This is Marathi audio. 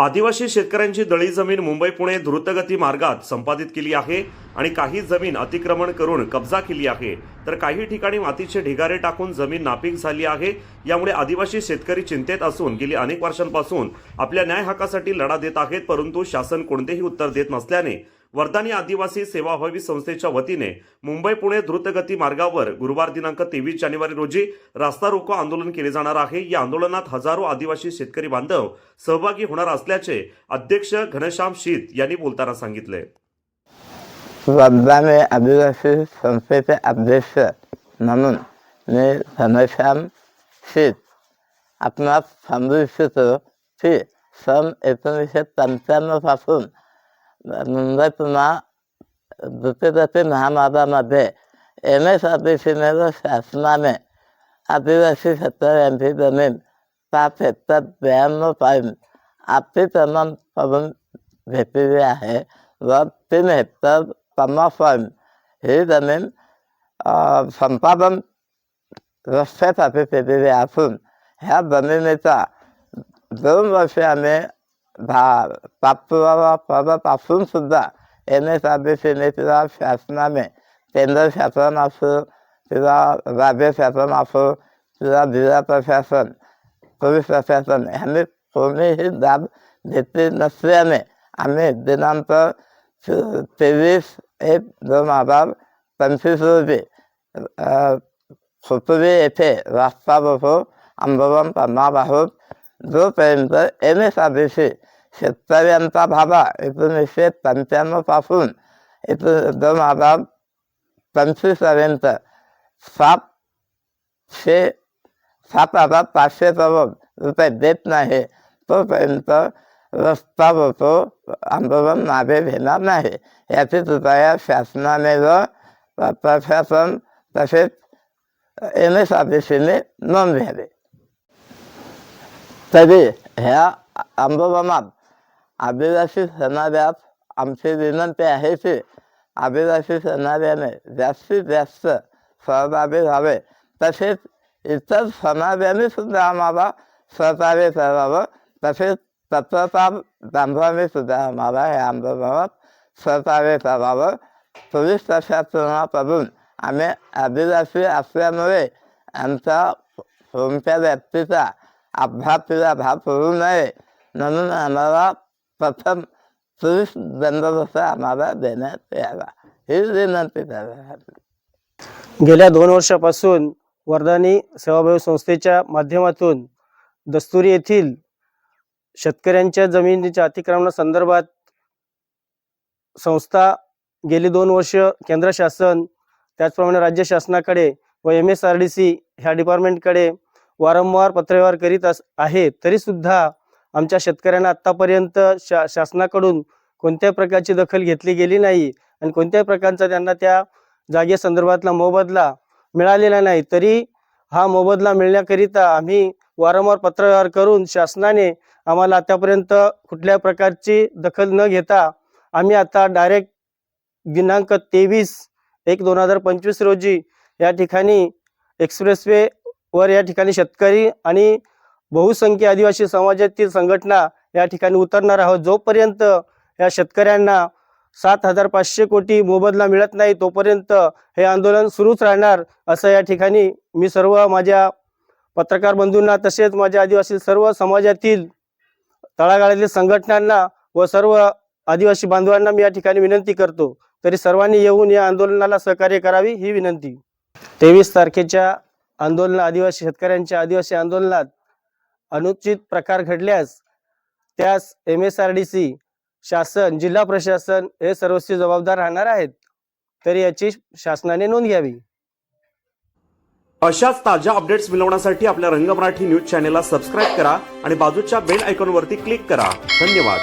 आदिवासी शेतकऱ्यांची दळी जमीन मुंबई पुणे द्रुतगती मार्गात संपादित केली आहे आणि काही जमीन अतिक्रमण करून कब्जा केली आहे. तर काही ठिकाणी मातीचे ढिगारे टाकून जमीन नापीक झाली आहे. यामुळे आदिवासी शेतकरी चिंतेत असून गेली अनेक वर्षांपासून आपल्या न्याय हक्कासाठी लढा देत आहेत परंतु शासन कोणतेही उत्तर देत नसल्याने वर्धानी आदिवासी सेवा हवी संस्थेच्या वतीने मुंबई पुणे द्रुतगती मार्गावर गुरुवार दिनांक तेवीस जानेवारी रोजी रास्ता रोको आंदोलन केले जाणार आहे. या आंदोलनात हजारो आदिवासी शेतकरी बांधव सहभागी होणार असल्याचे अध्यक्ष घनश्याम शीत यांनी बोलताना सांगितले. वर्धाने आदिवासी संस्थेचे अध्यक्ष म्हणून मी घनश्याम शीत आपणास सांगू इच्छितो की सन एकोणीसशे पंच्याण्णव पासून मुंबई महामादामध्ये एम एस आर टी सीने व शासनाने आदिवासी क्षेत्र यांची जमीन पाच हेक्टर ब्याण्णव पॉईंट अतिक्रमण करून घेतलेली आहे व तीन हेक्टर पन्नास पॉईंट ही जमीन अ, संपादन रस्त्यासाठी केलेली असून ह्या जमिनीचा दोन वर्षे आम्ही भा पाचपुरावा सुद्धा एन एस आर टी किंवा शासनाने केंद्र शासन असो किंवा राज्य शासन असो किंवा जिल्हा प्रशासन पोलीस प्रशासन ह्यांनी कोणीही दाब घेतली नसल्याने आम्ही दिनांक तेवीस एक दोन हजार पंचवीस रोजी अ, सुतुरी येथे रास्ता रोको आंदोलन करणार आहोत. जोपर्यंत एन एस आर शेतकऱ्यांचा भागा एकोणीसशे पंच्याण्णवपासून दोन हजार पंचवीसपर्यंत सातशे सात हजार पाचशे करोड रुपये देत नाही तोपर्यंत रस्ता रोको आंदोलन मागे घेणार नाही. याची कृपया शासनाने व प्रशासन तसेच एम एस आर टी सीने नोंद घ्यावी. तरी ह्या आंदोलनात आदिवासी समाजात आमची विनंती आहे की आदिवासी समाजाने जास्तीत जास्त सहभागी व्हावे. तसेच इतर समाजाने सुद्धा आम्हाला सहकार्य करावं. तसेच तत्वता बांधवाने सुद्धा आम्हाला या आंदोलनात सहकार्य करावं. पोलीस प्रशासनाकडून आम्ही आदिवासी असल्यामुळे आमचा कोणत्या व्यक्तीचा अपघात भाग होऊ नये. म्हणून आम्हाला प्रथम पोलीस बंदोबस्त आम्हाला देण्यात यावा ही विनंती करण्यासाठी गेल्या दोन वर्षापासून वर्धानी सेवाभावी संस्थेच्या माध्यमातून दस्तुरी येथील शेतकऱ्यांच्या जमिनीच्या अतिक्रमणासंदर्भात संस्था गेली दोन वर्ष केंद्र शासन त्याचप्रमाणे राज्य शासनाकडे व M S R T C ह्या डिपार्टमेंटकडे वारंवार पत्रव्यवहार करीत अस आहे. तरीसुद्धा आमच्या शेतकऱ्यांना आत्तापर्यंत शा शासनाकडून कोणत्याही प्रकारची दखल घेतली गेली नाही आणि कोणत्याही प्रकारचा त्यांना त्या जागेसंदर्भातला मोबदला मिळालेला नाही. तरी हा मोबदला मिळण्याकरिता आम्ही वारंवार पत्रव्यवहार करून शासनाने आम्हाला आतापर्यंत कुठल्या प्रकारची दखल न घेता आम्ही आता डायरेक्ट दिनांक तेवीस एक दोन हजार पंचवीस रोजी या ठिकाणी एक्सप्रेसवे वर या ठिकाणी शेतकरी आणि बहुसंख्य आदिवासी समाजातील संघटना या ठिकाणी उतरणार आहोत. जोपर्यंत या शेतकऱ्यांना सात हजार पाचशे कोटी मोबदला मिळत नाही तोपर्यंत हे आंदोलन सुरूच राहणार असं या ठिकाणी मी सर्व माझ्या पत्रकार बंधूंना तसेच माझ्या आदिवासी सर्व समाजातील तळागाळातील संघटनांना व सर्व आदिवासी बांधवांना मी या ठिकाणी विनंती करतो. तरी सर्वांनी येऊन या आंदोलनाला सहकार्य करावी ही विनंती. तेवीस तारखेच्या आंदोलन आदिवासी शेतकऱ्यांच्या आदिवासी आंदोलनात अनुचित प्रकार घडल्यास त्यास M S R T C शासन जिल्हा प्रशासन हे सर्वस्वी जबाबदार राहणार आहेत तरी याची शासनाने नोंद घ्यावी. अशाच ताज्या अपडेट्स मिळवण्यासाठी आपल्या रंग मराठी न्यूज चॅनेलला सबस्क्राईब करा आणि बाजूच्या बेल आयकॉनवरती क्लिक करा. धन्यवाद.